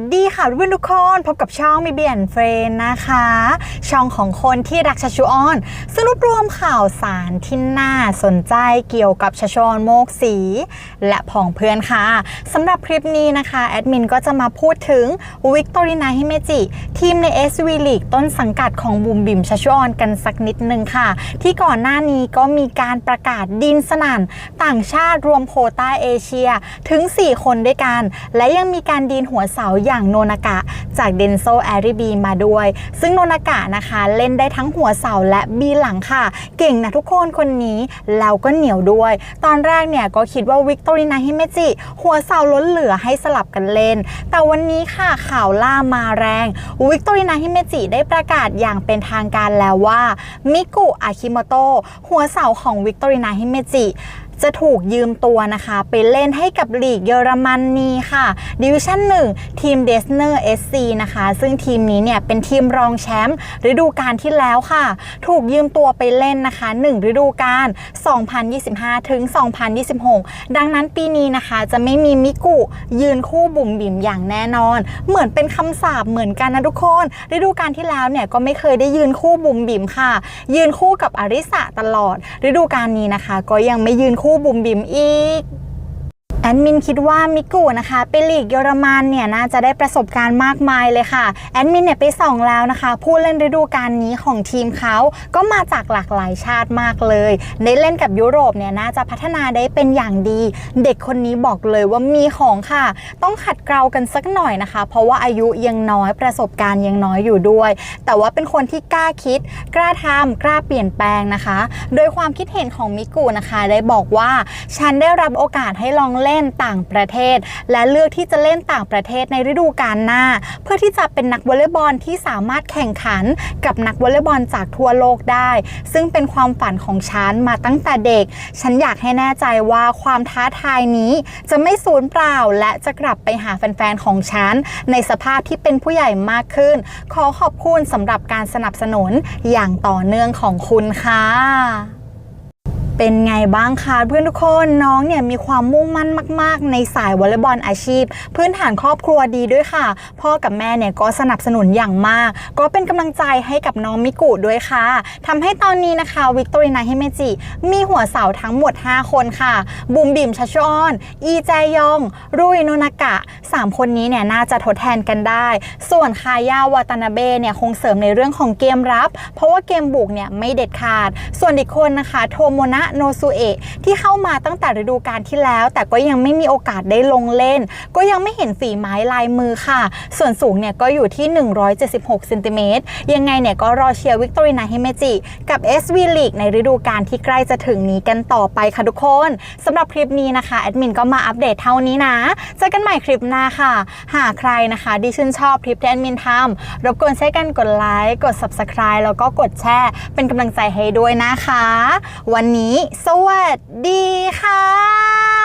สดีค่ะเพื่อนทุกคนพบกับช่องมีเบียนเฟรนนะคะ ช่องของคนที่รักชัชชุออนซึ่งรวบรวมข่าวสารที่น่าสนใจเกี่ยวกับชัชชุออนโมกสี และผองเพื่อนค่ะสำหรับคลิปนี้นะคะแอดมินก็จะมาพูดถึงวิกตอรีนาฮิเมจิทีมใน SV League ต้นสังกัดของบุมบิมชัชชุออนกันสักนิดนึงค่ะ ที่ก่อนหน้านี้ก็มีการประกาศดินสนั่นต่างชาติรวมโคต้าเอเชียถึง 4 คนด้วยกัน และยังมีการดีนหัวเสาอย่างโนนากะจากเดนโซแอริบีมาด้วย ซึ่งโนนากะนะคะเล่นได้ทั้งหัวเสาและบีหลังค่ะ เก่งนะทุกคนคนนี้แล้วก็เหนียวด้วย ตอนแรกเนี่ยก็คิดว่าวิกตอรีนาฮิเมจิหัวเสาล้นเหลือให้สลับกันเล่น แต่วันนี้ค่ะข่าวล่ามาแรง วิกตอรีนาฮิเมจิได้ประกาศอย่างเป็นทางการแล้วว่ามิกุอาคิโมโตะหัวเสาของวิกตอรีนาฮิเมจิ จะถูกยืมตัวนะคะ ไปเล่นให้กับลีกเยอรมนนีค่ะดิวิชั่น1 ทีมเดสเนอร์ SC นะคะ ซึ่งทีมนี้เนี่ยเป็นทีมรองแชมป์ฤดูกาลที่แล้วค่ะ ถูกยืมตัวไปเล่นนะคะ 1 ฤดูกาล2025 ถึง 2026 ดังนั้นปีนี้นะคะจะไม่มีมิกุยืนคู่บุ๋มบิ๋มอย่างแน่นอน เหมือนเป็นคำสาปเหมือนกันนะทุกคน ฤดูกาลที่แล้วเนี่ยก็ไม่เคยได้ยืนคู่บุ๋มบิ๋มค่ะ ยืนคู่กับอาริสะตลอด ฤดูกาลนี้นะคะ ก็ยังไม่ยืนคู่บุ๋มบิ๋มอีก แอดมินคิดว่ามิกุนะคะไปลีกเยอรมันเนี่ยน่าจะได้ประสบการณ์มากมายเลยค่ะ แอดมินเนี่ยไปส่องแล้วนะคะ ผู้เล่นฤดูกาลนี้ของทีมเขาก็มาจากหลากหลายชาติมากเลยได้เล่นกับยุโรปเนี่ยน่าจะพัฒนาได้เป็นอย่างดี เด็กคนนี้บอกเลยว่ามีของค่ะ ต้องขัดเกลากันสักหน่อยนะคะ เพราะว่าอายุยังน้อยประสบการณ์ยังน้อยอยู่ด้วย แต่ว่าเป็นคนที่กล้าคิด กล้าทำกล้าเปลี่ยนแปลงนะคะ โดยความคิดเห็นของมิกุนะคะ ได้บอกว่าฉันได้รับโอกาสให้ลองเล่นล่นต่างประเทศ และเลือกที่จะเล่นต่างประเทศในฤดูกาลหน้า เพื่อที่จะเป็นนักวอลเลย์บอลที่สามารถแข่งขันกับนักวอลเลย์บอลจากทั่วโลกได้ ซึ่งเป็นความฝันของฉันมาตั้งแต่เด็ก ฉันอยากให้แน่ใจว่าความท้าทายนี้จะไม่สูญเปล่าและจะกลับไปหาแฟนๆของฉัน ในสภาพที่เป็นผู้ใหญ่มากขึ้น ขอขอบคุณสำหรับการสนับสนุนอย่างต่อเนื่องของคุณค่ะ เป็นไงบ้างคะเพื่อนทุกคนน้องเนี่ยมีความมุ่งมั่นมาก ๆ ในสายวอลเลย์บอลอาชีพ พื้นฐานครอบครัวดีด้วยค่ะ พ่อกับแม่เนี่ยก็สนับสนุนอย่างมาก ก็เป็นกำลังใจให้กับน้องมิกุด้วยค่ะทำให้ตอนนี้นะคะวิกตอรีนาฮิเมจิ มีหัวเสาทั้งหมด 5 คนค่ะบูมบิมชัชออน อีแจยอง รุยโนนากะ 3 คนนี้เนี่ยน่าจะทดแทนกันได้ ส่วนคายาวาตานาเบเนี่ยคงเสริมในเรื่องของเกมรับ เพราะว่าเกมบุกเนี่ยไม่เด็ดขาด ส่วนอีกคนนะคะโทโมนะโนซุเอะที่เข้ามาตั้งแต่ฤดูกาลที่แล้ว แต่ก็ยังไม่มีโอกาสได้ลงเล่น ก็ยังไม่เห็นฝีไม้ลายมือค่ะ ส่วนสูงเนี่ยก็อยู่ที่ 176เซนติเมตรยังไงเนี่ยก็รอเชียร์วิกตอรีนาฮิเมจิกับ SV League ในฤดูกาลที่ใกล้จะถึงนี้กันต่อไปค่ะทุกคนสำหรับคลิปนี้นะคะแอดมินก็มาอัปเดตเท่านี้นะเจอกันใหม่คลิปหน้าค่ะ หากใครนะคะที่ชื่นชอบคลิปที่แอดมินทำรบกวนใช่วยกันกดไลค์กด Subscribe แล้วก็กดแชร์ เป็นกำลังใจให้ด้วยนะคะ วันนี้นี้ สวัสดีค่ะ